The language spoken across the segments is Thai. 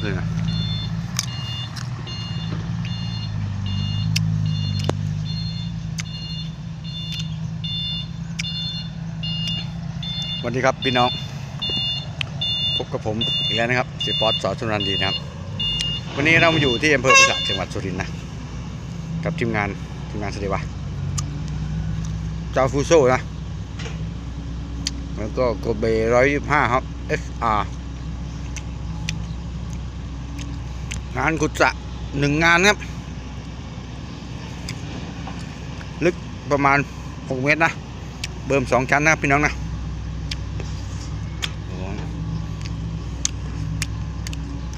คืนอ่วันนี้ครับพี่น้อง พบกับผมอีกแล้วนะครับสีป๊อตสอชนันดีนะครับ วันนี้เรามาอยู่ที่อำเภอพิษณุทจังหวัดสุรินทร์นะ กับทีมงานทีมงานสเดวะจาฟูโซนะ แล้วก็โกเบร้อยยี่ห้าครับ SR งานขุดสระหนึ่งงานครับ ลึกประมาณ 6 เมตรนะ เบิ่มสองชั้นนะพี่น้องนะ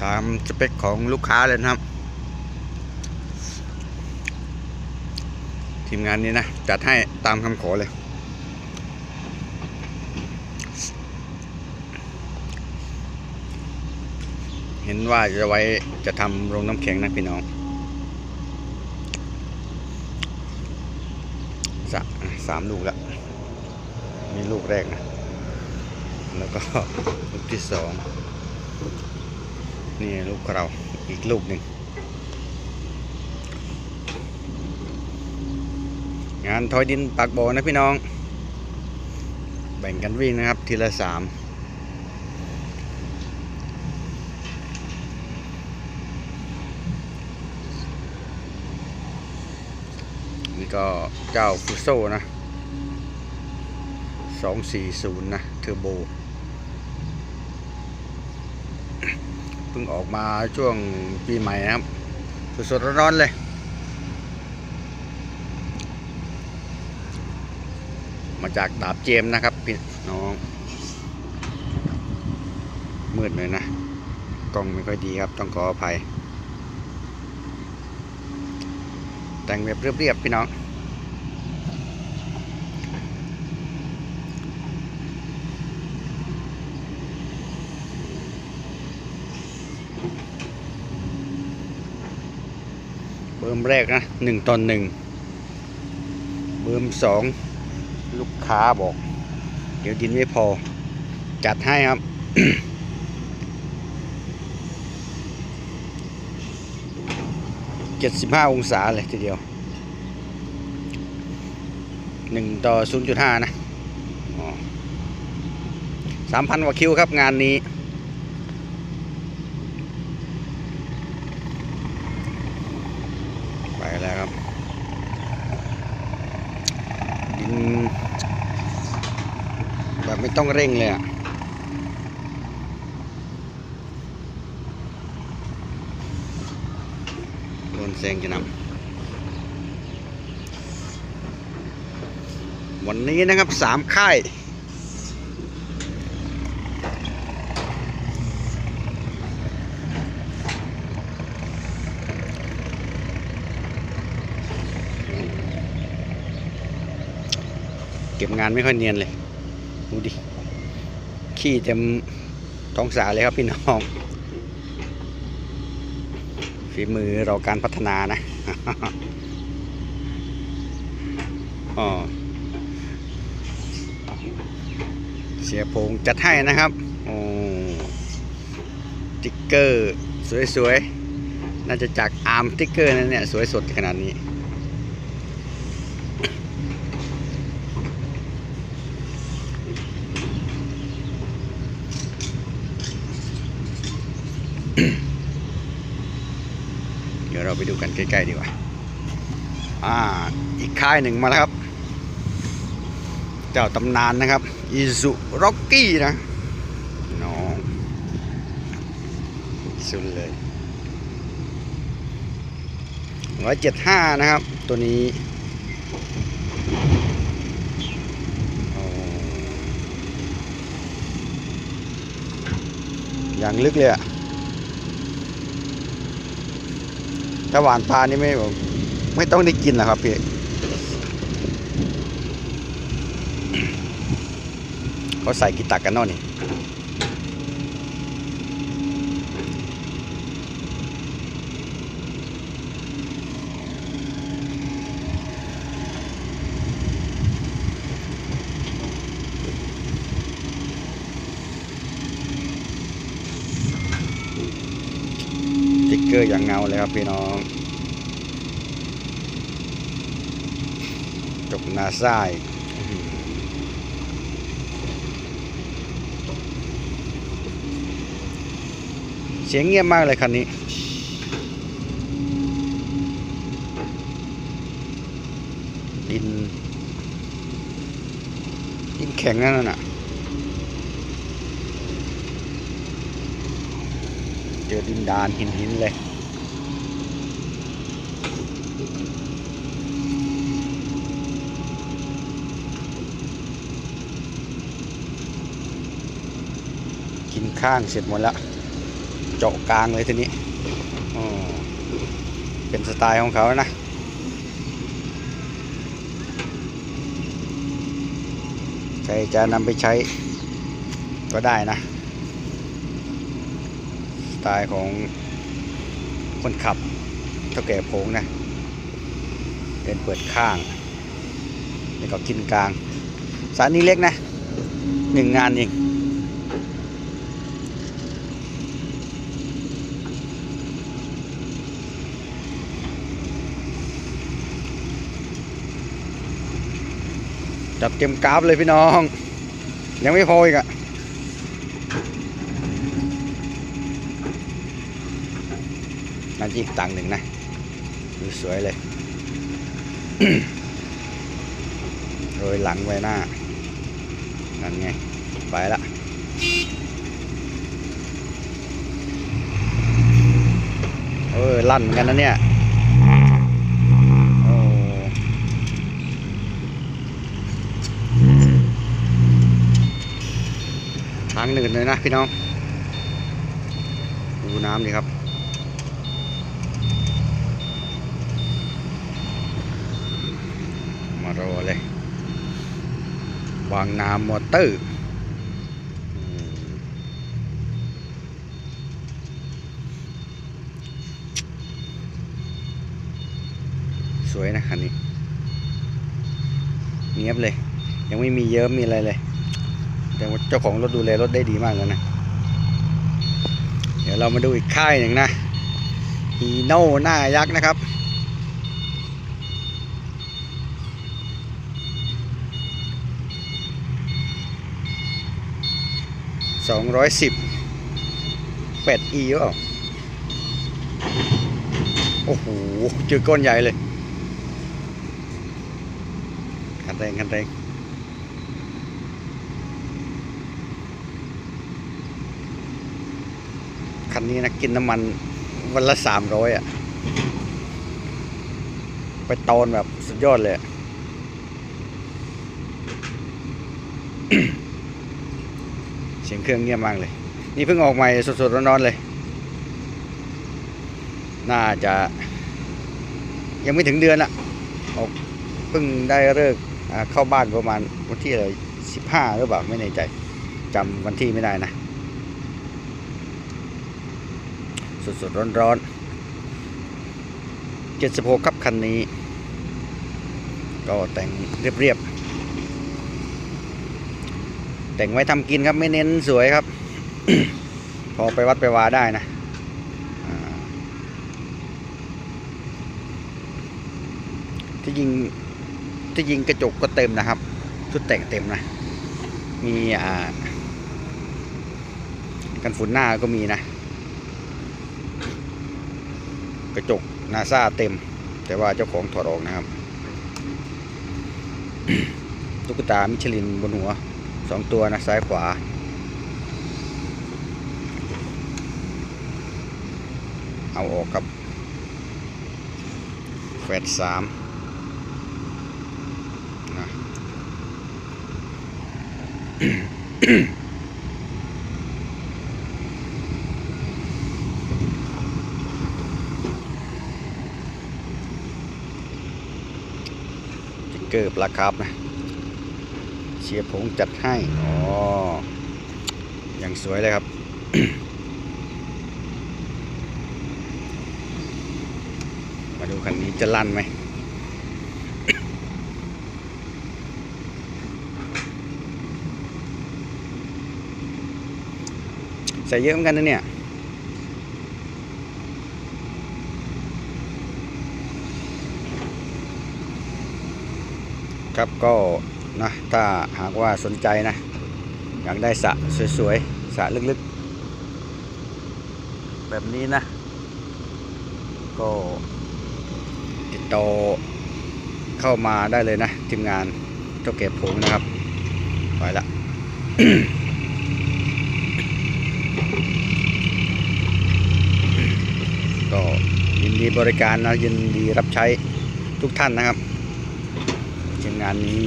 ตามสเปคของลูกค้าเลยนะครับ ทีมงานนี้นะ จัดให้ตามคำขอเลย เห็นว่าจะไว้จะทำโรงน้ำแข็งนะพี่น้องสสามลูกแล้ว มีลูกแรกนะ แล้วก็ลูกที่สอง นี่ลูกเราอีกลูกหนึ่ง งานทอยดินปากบ่อนะพี่น้อง แบ่งกันวิ่งนะครับ ทีละสาม ก็เจ้าฟุโซนะ 240 นะ เทอร์โบ เพิ่งออกมาช่วงปีใหม่นะครับสดๆร้อนๆเลยมาจากดาบเจมส์นะครับพี่น้อง มืดเลยนะ กล้องไม่ค่อยดีครับ ต้องขออภัย แต่งแบบเรียบๆพี่น้อง เบิร์มแรกนะหนึ่งตอนหนึ่งเบิร์มสองลูกค้าบอก เดี๋ยวดินไม่พอ จัดให้ครับ เจ็ดสิบห้าองศาเลยทีเดียวหนึ่งต่อศูนย์จุดห้านะสามพันกว่าคิวครับงานนี้ ไป แล้วครับ ดิน แบบไม่ต้องเร่งเลยอะโดนแซงจะนำวันนี้นะครับสามค่าย ก็บงานไม่ค่อยเนียนเลย ดูดิ ขี้เต็มท้องสาเลยครับพี่น้อง ฝีมือเราการพัฒนานะอ๋อเสียพงจัดให้นะครับโอ้ติ๊กเกอร์ สวยๆ น่าจะจากอาร์มติ๊กเกอร์นั่นเนี่ย สวยสดขนาดนี้ เราไปดูกันใกล้ๆดีกว่า อ่า อีกค่ายหนึ่งมาแล้วครับ เจ้าตำนานนะครับอีซุร็อกกี้นะน้องสุดเลยร้อยเจ็ดห้านะครับ ตัวนี้อย่างลึกเลยอะ ถ้าหวานปลานี่ไม่แบบไม่ต้องได้กินหรอกครับพี่เขาใส่กีตักกันเนอะนี่ กอร์อย่างเงาเลยครับพี่น้องจบนาซายเสียงเงียบมากเลยคันนี้ดินดินแข็งนั่นน่ะ อดินดานหินหินเลย กินข้างเสร็จหมดแล้ว เจาะกลางเลยทีนี้เป็นสไตล์ของเขานะใครจะนำไปใช้ก็ได้นะ ไตล์ของคนขับเท่าแก่โพงนะเป็นเปิดข้างแล้วก็กินกลาง สารนี้เล็กนะหนึ่งงานเองจับเต็มกราฟเลยพี่น้อง ยังไม่พออีกอะ น่าจะอีกตังหนึ่งนะดูสวยเลยโรยหลังไว้หน้า นั่นไง ไปละเออลั่นเหมือนกันนะเนี่ยทางหนึ่งเลยนะพี่น้อง ดูน้ำดิครับารอเลยวางน้ำมอเตอร์สวยนะคันนี้เนียบเลย ยังไม่มีเยิ้มมีอะไรเลย แต่ว่าเจ้าของรถดูแลรถได้ดีมากแล้วนะ เดี๋ยวเรามาดูอีกค่ายหนึ่งนะฮีโน่หน้ายักษ์นะครับ สองร้อยสิบแปดอีหรือเปล่าโอ้โหเจอก้อนใหญ่เลยคันแรงคันแรงคันนี้นะกินน้ำมันวันละสามร้อยอะ ไปตอนแบบสุดยอดเลยอะ สียงเครื่องเงียบมากเลย นี่เพิ่งออกใหม่สดๆร้อนๆเลย น่าจะยังไม่ถึงเดือนอะออกเพิ่งได้เลิกเข้าบ้านประมาณวันที่อะไรสิบห้าหรือเปล่าไม่แน่ใจจำวันที่ไม่ได้นะ สดๆร้อนๆ76ครับคันนี้ ก็แต่งเรียบๆ แต่งไว้ทำกินครับไม่เน้นสวยครับ พอไปวัดไปวาได้นะที่ยิงที่ยิงกระจกก็เต็มนะครับ ชุดแต่งเต็มนะ มีอ่า กันฝุ่นหน้าก็มีนะ กระจกนาซาเต็ม แต่ว่าเจ้าของถอดออกนะครับ ตุ๊กตามิชลินบนหัว สองตัวนะซ้ายขวา เอาออกกับแฟดสามนะสติ๊กเกอร์ปลาคาร์ฟนะ เชียร์ผงจัดให้อ๋ออย่างสวยเลยครับมาดูคันนี้จะลั่นไหมใส่เยอะเหมือนกันนะเนี่ยครับก็ นะถ้าหากว่าสนใจนะ อยากได้สระสวยๆสระลึกๆ แบบนี้นะ ก็ติดต่อเข้ามาได้เลยนะ ทีมงานเจ้าเก็บผงนะครับไปละก็ยินดีบริการนะยินดีรับใช้ทุกท่านนะครับทีมงานนี้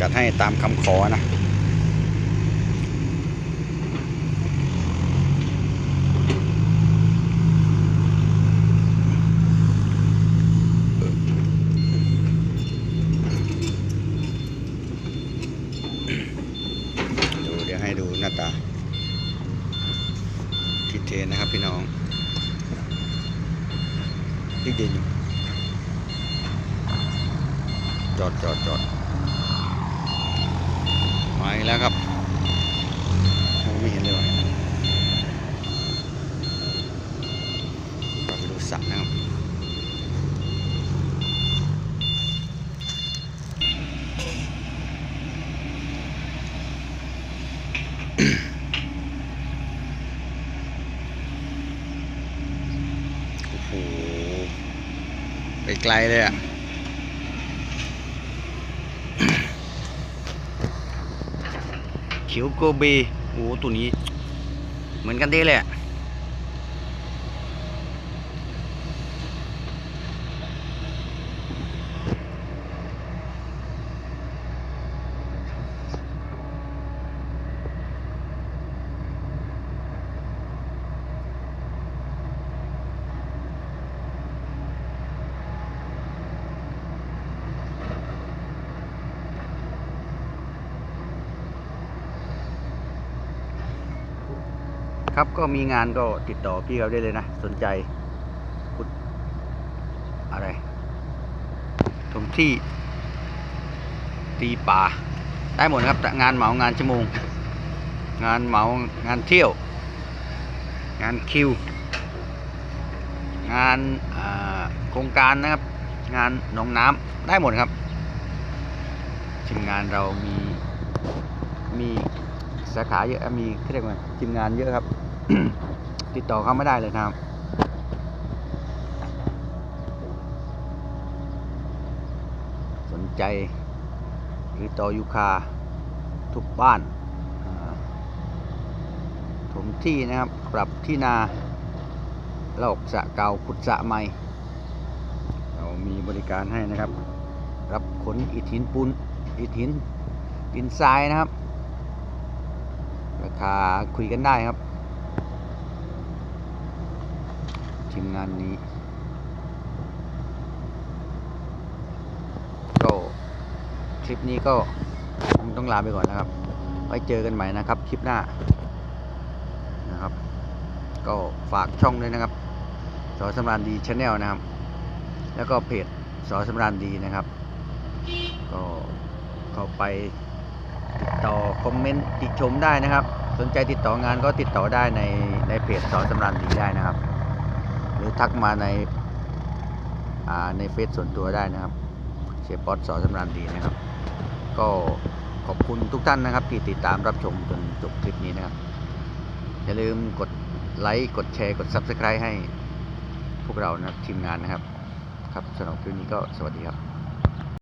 จัดให้ตามคำขอนะดูเดี๋ยวให้ดูหน้าตาทิเทนนะครับพี่น้องยิกดินอยู่จอดจอดจอด มาอีกแล้วครับไม่เห็นเลยเราไปดูสระนะครับโอ้โหไปไกลเลยอะ เขียวโกเบโอ้ตัวนี้ เหมือนกันเด้เลยอะ ครับก็มีงานก็ติดต่อพี่เขาได้เลยนะ สนใจพุดอะไรถมที่ตีป่า ได้หมดครับ งานเหมางานชั่วโมง งานเหมางานเที่ยว งานคิว งานโครงการนะครับ งานหนองน้ำได้หมดครับทีมงานเรามีมีสาขาเยอะมีเขาเรียกว่าทีมงานเยอะครับ ติดต่อเขาไม่ได้เลยนะครับสนใจหรือต่อยูคาทุกบ้านถมที่นะครับ ปรับที่นาลอกสะเก่าขุดสะใหม่ เรามีบริการให้นะครับ รับขนอิฐหินปูนอิฐหินดินทรายนะครับ ราคาคุยกันได้ครับ ทีมงานนี้ ก็คลิปนี้ก็คงต้องลาไปก่อนนะครับ ไว้เจอกันใหม่นะครับ คลิปหน้านะครับ ก็ฝากช่องด้วยนะครับสอสำรานดีชาแนลนะครับ แล้วก็เพจสอสำรานดีนะครับ ก็เข้าไปติดต่อคอมเมนต์ติชมได้นะครับ สนใจติดต่องานก็ติดต่อได้ในในเพจสอสำรานดีได้นะครับ หรือทักมาในอ่าในเฟซส่วนตัวได้นะครับเชฟป๊อตสอสำรานดีนะครับ ก็ขอบคุณทุกท่านนะครับ ที่ติดตามรับชมจนจบคลิปนี้นะครับ อย่าลืมกดไลค์กดแชร์กด Subscribe ให้พวกเรานะครับทีมงานนะครับ ครับสำหรับคลิปนี้ก็สวัสดีครับ